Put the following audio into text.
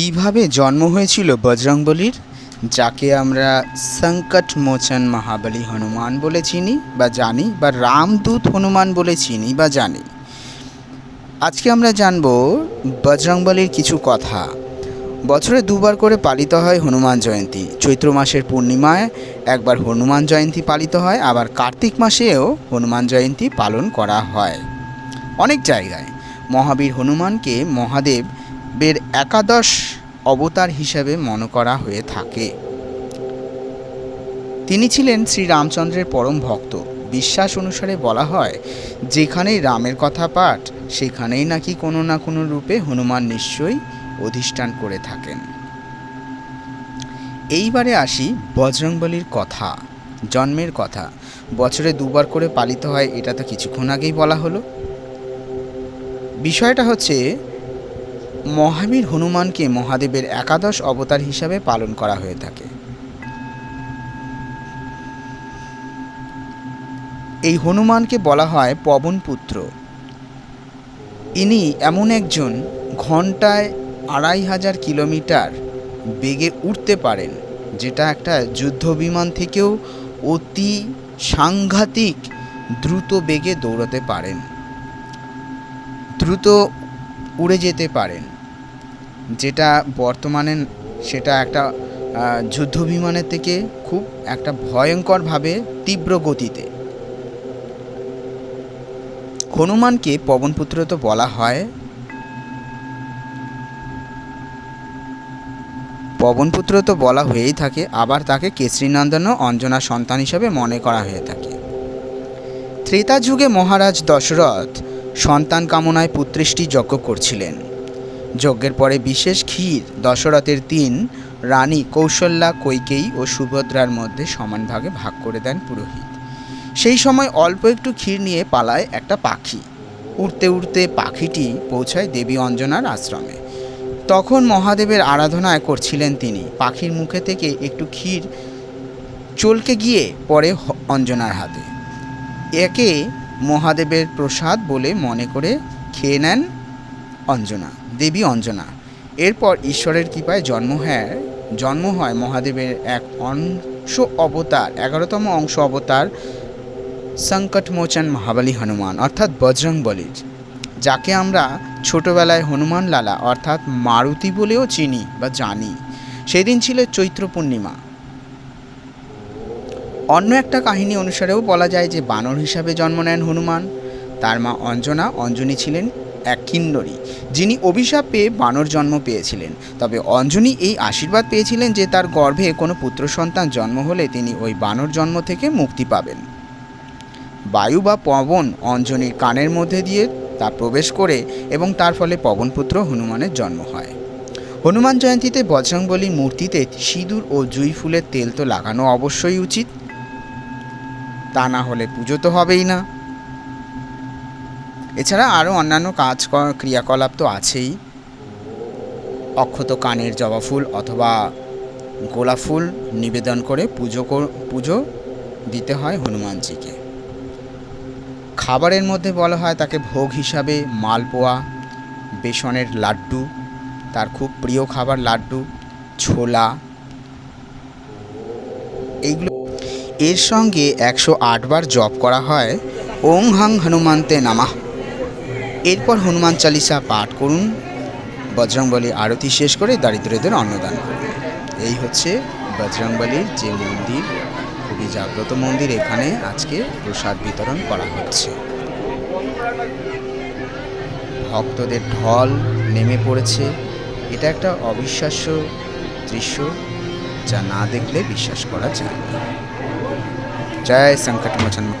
কীভাবে জন্ম হয়েছিল বজরংবলীর যাকে আমরা সংকট মোচন মহাবলী হনুমান বলে চিনি বা জানি, বা রামদূত হনুমান বলে চিনি বা জানি। আজকে আমরা জানব বজরংবলীর কিছু কথা। বছরে দুবার করে পালিত হয় হনুমান জয়ন্তী। চৈত্র মাসের পূর্ণিমায় একবার হনুমান জয়ন্তী পালিত হয়, আবার কার্তিক মাসেও হনুমান জয়ন্তী পালন করা হয়। অনেক জায়গায় মহাবীর হনুমানকে মহাদেবের একাদশ অবতার হিসাবে মনে করা হয়ে থাকে। তিনি ছিলেন শ্রী রামচন্দ্রের পরম ভক্ত। বিশ্বাস অনুসারে বলা হয়, যেখানেই রামের কথা পাঠ, সেখানেই নাকি কোনো না কোনো রূপে হনুমান নিশ্চয়ই অধিষ্ঠান করে থাকেন। এইবারে আসি বজরংবলীর কথা, জন্মের কথা। বছরে দুবার করে পালিত হয়, এটা তো কিছুক্ষণ আগেই বলা হলো। বিষয়টা হচ্ছে মহাবীর হনুমানকে মহাদেবের একাদশ অবতার হিসাবে পালন করা হয়ে থাকে। এই হনুমানকে বলা হয় পবন পুত্র। ইনি এমন একজন ঘন্টায় আড়াই হাজার কিলোমিটার বেগে উঠতে পারেন, যেটা একটা যুদ্ধ বিমান থেকেও অতি সাংঘাতিক দ্রুত বেগে দৌড়াতে পারেন। দ্রুত উড়ে যেতে পারেন। যেটা বর্তমানে সেটা একটা যুদ্ধ বিমানের থেকে খুব একটা ভয়ঙ্করভাবে তীব্র গতিতে। হনুমানকে পবনপুত্র তো বলা হয়। পবনপুত্র তো বলা হয়েই থাকে, আবার তাকে কেশরীনন্দনও অঞ্জনা সন্তান হিসাবে মনে করা হয়ে থাকে। ত্রেতা যুগে মহারাজ দশরথ সন্তান কামনায় পুত্রেষ্টি যজ্ঞ করছিলেন। যজ্ঞের পরে বিশেষ ক্ষীর, দশরথের তিন, রানী কৌশল্যা, কৈকেয়ী ও সুভদ্রার মধ্যে সমান ভাগে ভাগ করে দেন পুরোহিত। সেই সময় অল্প একটু ক্ষীর নিয়ে পালায় একটা পাখি। উড়তে উড়তে পাখিটি পৌঁছায় দেবী অঞ্জনার আশ্রমে। তখন মহাদেবের আরাধনায় করছিলেন তিনি। পাখির মুখে থেকে একটু ক্ষীর চলকে গিয়ে পড়ে অঞ্জনার হাতে। একে মহাদেবের প্রসাদ বলে মনে করে খেয়ে নেন অঞ্জনা, দেবী অঞ্জনা। এরপর ঈশ্বরের কৃপায় জন্ম হয় জন্ম হয় মহাদেবের এক অংশ অবতার, এগারোতম অংশ অবতার সংকটমোচন মহাবলী হনুমান, অর্থাৎ বজরং বলির, যাকে আমরা ছোটবেলায় হনুমান লালা, অর্থাৎ মারুতি বলেও চিনি বা জানি। সেদিন ছিল চৈত্র পূর্ণিমা। অন্য একটা কাহিনী অনুসারেও বলা যায় যে বানর হিসাবে জন্ম নেন হনুমান। তার মা অঞ্জনা, অঞ্জনী ছিলেন এক কিন্নরী, যিনি অভিশাপ পেয়ে বানর জন্ম পেয়েছিলেন। তবে অঞ্জনী এই আশীর্বাদ পেয়েছিলেন যে তার গর্ভে কোনো পুত্র সন্তান জন্ম হলে তিনি ওই বানর জন্ম থেকে মুক্তি পাবেন। বায়ু বা পবন অঞ্জনীর কানের মধ্যে দিয়ে তা প্রবেশ করে এবং তার ফলে পবনপুত্র হনুমানের জন্ম হয়। হনুমান জয়ন্তীতে বজরংবলীর মূর্তিতে সিঁদুর ও জুঁই ফুলের তেল তো লাগানো অবশ্যই উচিত। তা না হলে পুজো তো হবেই না। এছাড়া আরও অন্যান্য কাজ ক্রিয়াকলাপ তো আছেই। অক্ষত কানের জবা ফুল অথবা গোলাপ ফুল নিবেদন করে পুজো পুজো দিতে হয় হনুমানজিকে। খাবারের মধ্যে বলা হয় তাকে ভোগ হিসাবে মালপোয়া, বেসনের লাড্ডু, তার খুব প্রিয় খাবার লাড্ডু, ছোলা। এইগুলো এর সঙ্গে একশো আটবার জপ করা হয়। ওং হাং হনুমান্তে নামাহ এরপর হনুমান চালিসা পাঠ করুন। বজরংবলী আরতি শেষ করে দারিদ্রদের অন্নদান করুন। এই হচ্ছে বজরংবলীর যে মন্দির, খুবই জাগ্রত মন্দির। এখানে আজকে প্রসাদ বিতরণ করা হচ্ছে। ভক্তদের ঢল নেমে পড়েছে। এটা একটা অবিশ্বাস্য দৃশ্য যা না দেখলে বিশ্বাস করা যায় না। জয় সংকটমোচন